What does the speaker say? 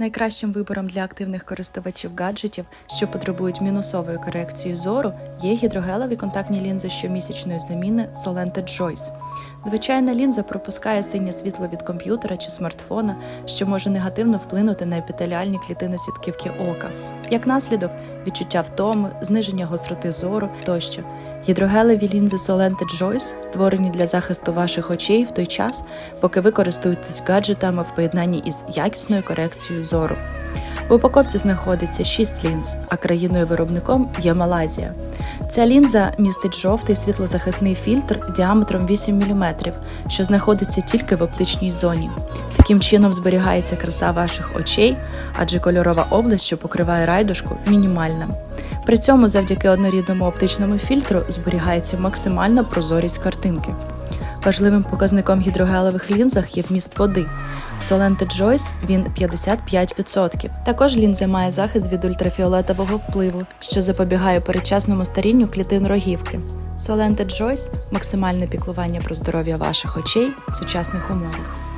Найкращим вибором для активних користувачів гаджетів, що потребують мінусової корекції зору, є гідрогелеві контактні лінзи щомісячної заміни Solente Joyce. Звичайна лінза пропускає синє світло від комп'ютера чи смартфона, що може негативно вплинути на епітеліальні клітини сітківки ока. Як наслідок, відчуття втоми, зниження гостроти зору тощо. Гідрогелеві лінзи Solented Joyce створені для захисту ваших очей в той час, поки ви користуєтесь гаджетами в поєднанні із якісною корекцією зору. В упаковці знаходиться 6 лінз, а країною-виробником є Малайзія. Ця лінза містить жовтий світлозахисний фільтр діаметром 8 мм, що знаходиться тільки в оптичній зоні. Таким чином зберігається краса ваших очей, адже кольорова область, що покриває райдушку, мінімальна. При цьому завдяки однорідному оптичному фільтру зберігається максимальна прозорість картинки. Важливим показником гідрогелевих лінзах є вміст води. В Solente Joyce він 55%. Також лінза має захист від ультрафіолетового впливу, що запобігає передчасному старінню клітин рогівки. Solente Joyce – максимальне піклування про здоров'я ваших очей в сучасних умовах.